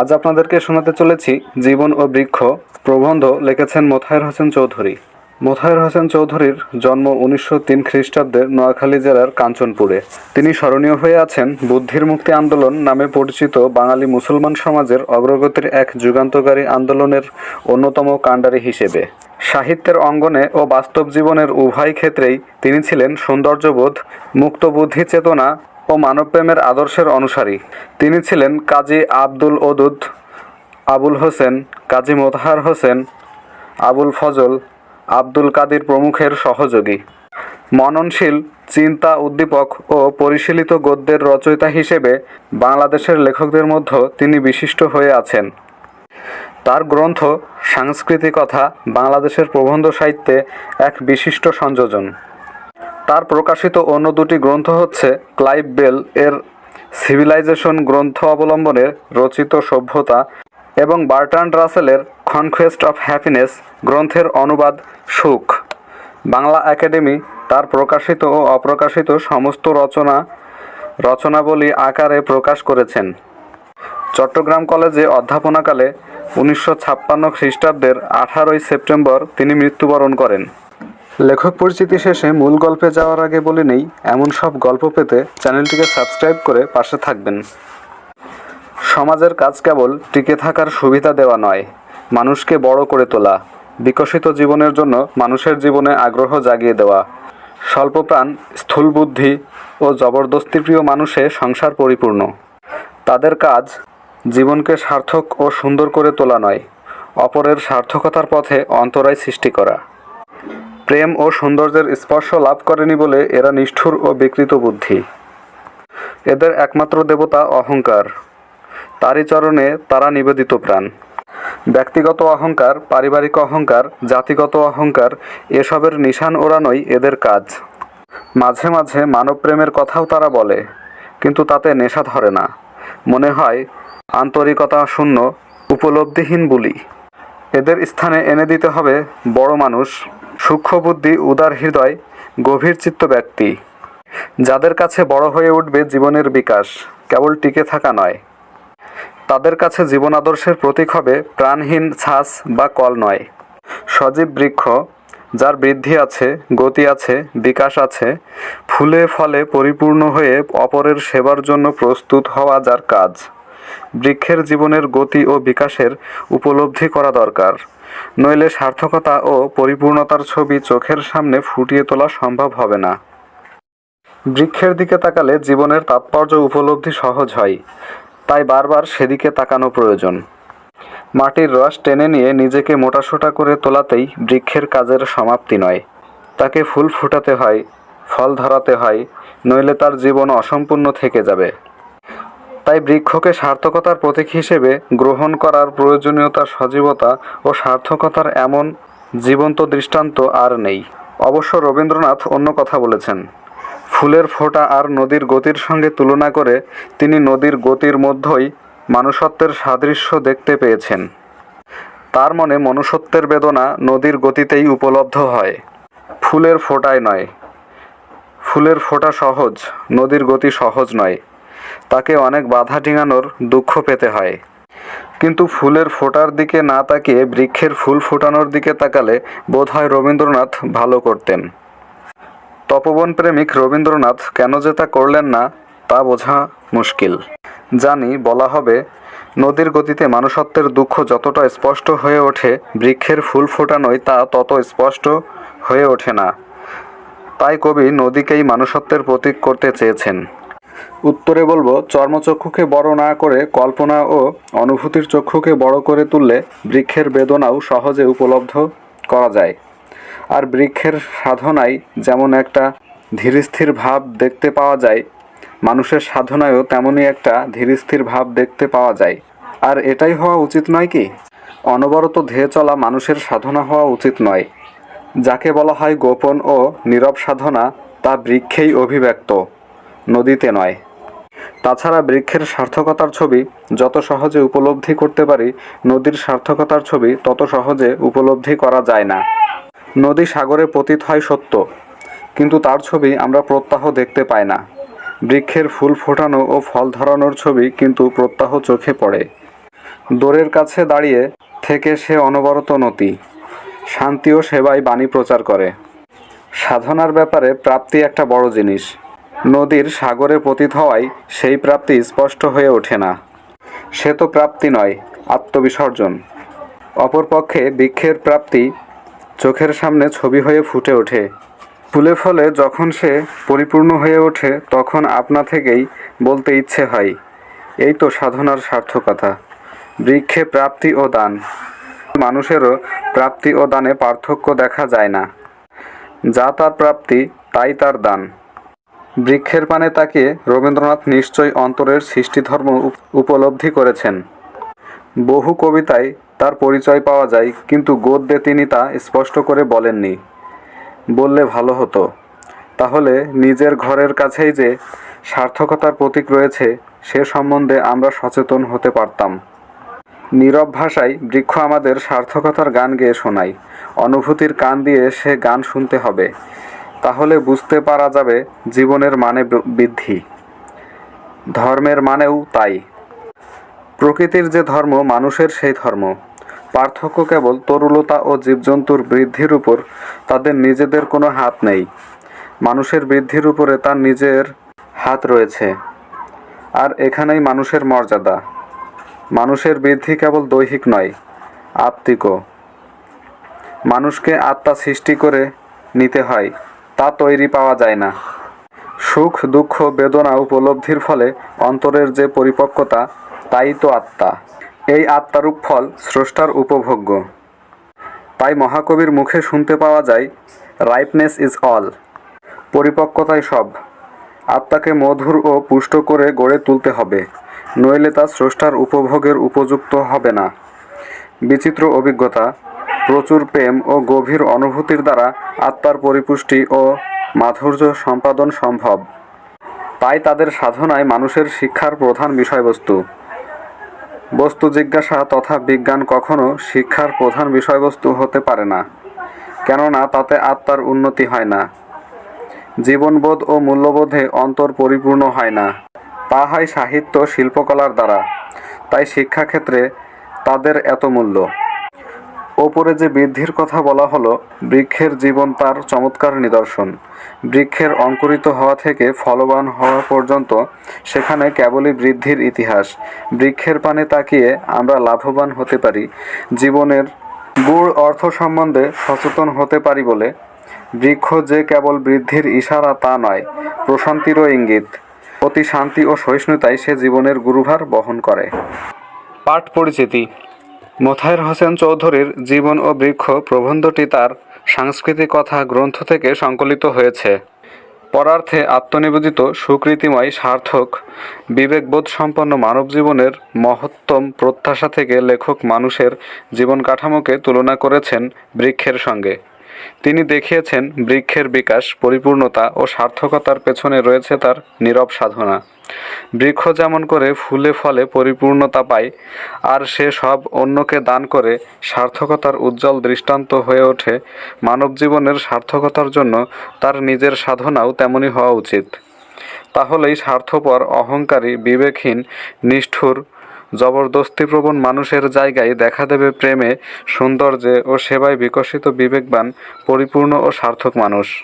আজ আপনাদেরকে শোনাতে চলেছি জীবন ও বৃক্ষ প্রবন্ধ লিখেছেন মোথায়ের হোসেন চৌধুরী। মোথায়ের হোসেন চৌধুরীর জন্ম উনিশশো তিন খ্রিস্টাব্দের নোয়াখালী জেলার কাঞ্চনপুরে। তিনি স্মরণীয় হয়ে আছেন বুদ্ধির মুক্তি আন্দোলন নামে পরিচিত বাঙালি মুসলমান সমাজের অগ্রগতির এক যুগান্তকারী আন্দোলনের অন্যতম কাণ্ডারি হিসেবে। সাহিত্যের অঙ্গনে ও বাস্তব জীবনের উভয় ক্ষেত্রেই তিনি ছিলেন সৌন্দর্যবোধ মুক্ত বুদ্ধি চেতনা ও মানবপ্রেমের আদর্শের অনুসারী। তিনি ছিলেন কাজী আব্দুল ওদুদ, আবুল হোসেন, কাজী মোতাহার হোসেন, আবুল ফজল, আব্দুল কাদির প্রমুখের সহযোগী। মননশীল, চিন্তা উদ্দীপক ও পরিশীলিত গদ্যের রচয়িতা হিসেবে বাংলাদেশের লেখকদের মধ্যে তিনি বিশিষ্ট হয়ে আছেন। তার গ্রন্থ সাংস্কৃতিকতা বাংলাদেশের প্রবন্ধ সাহিত্যে এক বিশিষ্ট সংযোজন। তার প্রকাশিত অন্য দুটি গ্রন্থ হচ্ছে ক্লাইভ বেল এর সিভিলাইজেশন গ্রন্থ অবলম্বনে রচিত সভ্যতা এবং বার্ট্রান্ড রাসেলের কনকোয়েস্ট অফ হ্যাপিনেস গ্রন্থের অনুবাদ সুখ। বাংলা একাডেমি তার প্রকাশিত ও অপ্রকাশিত সমস্ত রচনা, রচনাবলী আকারে প্রকাশ করেছেন। চট্টগ্রাম কলেজে অধ্যাপনাকালে উনিশশো ছাপ্পান্ন খ্রিস্টাব্দের আঠারোই সেপ্টেম্বর তিনি মৃত্যুবরণ করেন। লেখক পরিচিতি শেষে মূল গল্পে যাওয়ার আগে বলে নেই, এমন সব গল্প পেতে চ্যানেলটিকে সাবস্ক্রাইব করে পাশে থাকবেন। সমাজের কাজ কেবল টিকে থাকার সুবিধা দেওয়া নয়, মানুষকে বড় করে তোলা, বিকশিত জীবনের জন্য মানুষের জীবনে আগ্রহ জাগিয়ে দেওয়া। স্বল্পপ্রাণ, স্থূল বুদ্ধি ও জবরদস্তিপ্রিয় মানুষে সংসার পরিপূর্ণ। তাদের কাজ জীবনকে সার্থক ও সুন্দর করে তোলা নয়, অপরের সার্থকতার পথে অন্তরায় সৃষ্টি করা। প্রেম ও সৌন্দর্যের স্পর্শ লাভ করেনি বলে এরা নিষ্ঠুর ও বিকৃত বুদ্ধি। এদের একমাত্র দেবতা অহংকার। তারই চরণে তারা নিবেদিত প্রাণ। ব্যক্তিগত অহংকার, পারিবারিক অহংকার, জাতিগত অহংকার, এসবের নিশান ওড়ানোই এদের কাজ। মাঝে মাঝে মানবপ্রেমের কথাও তারা বলে, কিন্তু তাতে নেশা ধরে না। মনে হয়, আন্তরিকতা শূন্য, উপলব্ধিহীন বলি। এদের স্থানে এনে দিতে হবে, বড় মানুষ সূক্ষ্ম বুদ্ধি উদার হৃদয়, গভীর চিত্ত ব্যক্তি যাদের কাছে বড় হয়ে উঠবে জীবনের বিকাশ, কেবল টিকে থাকা নয়। তাদের কাছে জীবন আদর্শের প্রতীক হবে প্রাণহীন ছাস বা কল নয়। সজীব বৃক্ষ, যার বৃদ্ধি আছে, গতি আছে, বিকাশ আছে, ফুলে ফলে পরিপূর্ণ হয়ে অপরের সেবার জন্য প্রস্তুত হওয়া যার কাজ। বৃক্ষের জীবনের গতি ও বিকাশের উপলব্ধি করা দরকার। নইলে সার্থকতা ও পরিপূর্ণতার ছবি চোখের সামনে ফুটিয়ে তোলা সম্ভব হবে না। বৃক্ষের দিকে তাকালে জীবনের তাৎপর্য উপলব্ধি সহজ হয়, তাই বারবার সেদিকে তাকানো প্রয়োজন। মাটির রস টেনে নিয়ে নিজেকে মোটাসোটা করে তোলাতেই বৃক্ষের কাজের সমাপ্তি নয়। তাকে ফুল ফুটাতে হয়, ফল ধরাতে হয়, নইলে তার জীবন অসম্পূর্ণ থেকে যাবে। তাই বৃক্ষকে সার্থকতার প্রতীক হিসেবে গ্রহণ করার প্রয়োজনীয়তা, সজীবতা ও সার্থকতার এমন জীবন্ত দৃষ্টান্ত আর নেই। অবশ্য রবীন্দ্রনাথ অন্য কথা বলেছেন, ফুলের ফোঁটা আর নদীর গতির সঙ্গে তুলনা করে তিনি নদীর গতির মধ্যেই মানুষত্বের সাদৃশ্য দেখতে পেয়েছেন। তার মনে মনুষ্যত্বের বেদনা নদীর গতিতেই উপলব্ধ হয়। ফুলের ফোঁটায় নয়। ফুলের ফোঁটা সহজ, নদীর গতি সহজ নয়। তাকে অনেক বাধা ডিঙানোর দুঃখ পেতে হয়। কিন্তু ফুলের ফোটার দিকে না তাকিয়ে বৃক্ষের ফুল ফোটানোর দিকে তাকালে বোধহয় রবীন্দ্রনাথ ভালো করতেন। তপবন প্রেমিক রবীন্দ্রনাথ কেন যে তা করলেন না, তা বোঝা মুশকিল। জানি বলা হবে, নদীর গতিতে মানুষত্বের দুঃখ যতটা স্পষ্ট হয়ে ওঠে, বৃক্ষের ফুল ফোটানোয় তা তত স্পষ্ট হয়ে ওঠে না। তাই কবি নদীকেই মানুষত্বের প্রতীক করতে চেয়েছেন। উত্তরে বলব, চর্মচক্ষুকে বড় না করে কল্পনা ও অনুভূতির চক্ষুকে বড় করে তুললে বৃক্ষের বেদনাও সহজে উপলব্ধ করা যায়। আর বৃক্ষের সাধনায় যেমন একটা ধীরস্থির ভাব দেখতে পাওয়া যায়, মানুষের সাধনায়ও তেমনই একটা ধীরস্থির ভাব দেখতে পাওয়া যায়। আর এটাই হওয়া উচিত নয় কি? অনবরত ধেয়ে চলা মানুষের সাধনা হওয়া উচিত নয়। যাকে বলা হয় গোপন ও নীরব সাধনা, তা বৃক্ষেই অভিব্যক্ত। নদীতে নয়। তাছাড়া বৃক্ষের সার্থকতার ছবি যত সহজে উপলব্ধি করতে পারি, নদীর সার্থকতার ছবি তত সহজে উপলব্ধি করা যায় না। নদী সাগরে পতিত হয় সত্য, কিন্তু তার ছবি আমরা প্রত্যাহ দেখতে পাই না। বৃক্ষের ফুল ফোটানো ও ফল ধরানোর ছবি কিন্তু প্রত্যাহ চোখে পড়ে। দোরের কাছে দাঁড়িয়ে থেকে সে অনবরত নতি, শান্তি ও সেবায় বাণী প্রচার করে। সাধনার ব্যাপারে প্রাপ্তি একটা বড় জিনিস। নদীর সাগরে পতিত হওয়ায় সেই প্রাপ্তি স্পষ্ট হয়ে ওঠে না। সে তো প্রাপ্তি নয়, আত্মবিসর্জন। অপরপক্ষে বৃক্ষের প্রাপ্তি চোখের সামনে ছবি হয়ে ফুটে ওঠে। ফুলে ফলে যখন সে পরিপূর্ণ হয়ে ওঠে, তখন আপনা থেকেই বলতে ইচ্ছে হয়, এই তো সাধনার সার্থকতা। বৃক্ষে প্রাপ্তি ও দান। মানুষেরও প্রাপ্তি ও দানে পার্থক্য দেখা যায় না। যা তার প্রাপ্তি, তাই তার দান। বৃক্ষের পানে তাকিয়ে রবীন্দ্রনাথ নিশ্চয় অন্তরের সৃষ্টিধর্ম উপ- উপলব্ধি করেছেন। বহু কবিতায় তার পরিচয় পাওয়া যায়, কিন্তু গদ্যে তিনি তা স্পষ্ট করে বলেননি। বললে ভালো হতো। তাহলে নিজের ঘরের কাছেই যে সার্থকতার প্রতীক রয়েছে, সে সম্বন্ধে আমরা সচেতন হতে পারতাম। নীরব ভাষায় বৃক্ষ আমাদের সার্থকতার গান গেয়ে শোনায়। অনুভূতির কান দিয়ে সে গান শুনতে হবে। তাহলে বুঝতে পারা যাবে জীবনের মানে বৃদ্ধি। ধর্মের মানেও তাই। প্রকৃতির যে ধর্ম, মানুষের সেই ধর্ম। পার্থক্য কেবল তরুলতা ও জীবজন্তুর বৃদ্ধির উপর, তাদের নিজেদের কোনো হাত নেই। মানুষের বৃদ্ধির উপরে তার নিজের হাত রয়েছে। আর এখানেই মানুষের মর্যাদা। মানুষের বৃদ্ধি কেবল দৈহিক নয়, আত্মিকও। মানুষকে আত্মা সৃষ্টি করে নিতে হয়। তা তৈরি পাওয়া যায় না। সুখ, দুঃখ, বেদনা, উপলব্ধির ফলে অন্তরের যে পরিপক্কতা, তাই তো আত্মা। এই আত্মারূপ ফল স্রষ্টার উপভোগ্য। তাই মহাকবির মুখে শুনতে পাওয়া যায় রাইপনেস ইজ অল পরিপক্কতাই সব। আত্মাকে মধুর ও পুষ্ট করে গড়ে তুলতে হবে, নইলে তা স্রষ্টার উপভোগের উপযুক্ত হবে না। বিচিত্র অভিজ্ঞতা। প্রচুর প্রেম ও গভীর অনুভূতির দ্বারা আত্মার পরিপুষ্টি ও মাধুর্য সম্পাদন সম্ভব। তাই তাদের সাধনায় মানুষের শিক্ষার প্রধান বিষয়বস্তু। বস্তু জিজ্ঞাসা তথা বিজ্ঞান কখনো শিক্ষার প্রধান বিষয়বস্তু হতে পারে না, কেননা তাতে আত্মার উন্নতি হয় না। জীবনবোধ ও মূল্যবোধে অন্তর পরিপূর্ণ হয় না। তা হয় সাহিত্য শিল্পকলার দ্বারা। তাই শিক্ষাক্ষেত্রে তাদের এত মূল্য। ওপরে যে বৃদ্ধির কথা বলা হলো, বৃক্ষের জীবন তার চমৎকার নিদর্শন। বৃক্ষের অঙ্কুরিত হওয়া থেকে ফলবান হওয়া পর্যন্ত সেখানে কেবলই বৃদ্ধির ইতিহাস। বৃক্ষের পানে তাকিয়ে আমরা লাভবান হতে পারি, জীবনের গুড় অর্থ সম্বন্ধে সচেতন হতে পারি বলে। বৃক্ষ যে কেবল বৃদ্ধির ইশারা তা নয়, প্রশান্তিরও ইঙ্গিত। অতি শান্তি ও সহিষ্ণুতায় সে জীবনের গুরুভার বহন করে। পাঠ পরিচিতি মোথায়ের হোসেন চৌধুরীর জীবন ও বৃক্ষ প্রবন্ধটি তার সাংস্কৃতিক কথা গ্রন্থ থেকে সংকলিত হয়েছে। পরার্থে আত্মনিবেদিত, সুকৃতিময়, সার্থক, বিবেকবোধ সম্পন্ন মানব জীবনের মহত্তম প্রত্যাশা থেকে লেখক মানুষের জীবন কাঠামোকে তুলনা করেছেন বৃক্ষের সঙ্গে। তিনি দেখিয়েছেন বৃক্ষের বিকাশ, পরিপূর্ণতা ও সার্থকতার পেছনে রয়েছে তার নীরব সাধনা। বৃক্ষ যেমন করে ফুলে ফলে পরিপূর্ণতা পায়, আর সে সব অন্যকে দান করে সার্থকতার উজ্জ্বল দৃষ্টান্ত হয়ে ওঠে। মানব জীবনের সার্থকতার জন্য তার নিজের সাধনাও তেমনই হওয়া উচিত। তাহলেই স্বার্থপর, অহংকারী, বিবেকহীন, নিষ্ঠুর জবরদস্তিপ্রবণ মানুষের জায়গায় দেখা দেবে প্রেমে, সৌন্দর্যে ও সেবায় বিকশিত বিবেকবান, পরিপূর্ণ ও সার্থক মানুষ।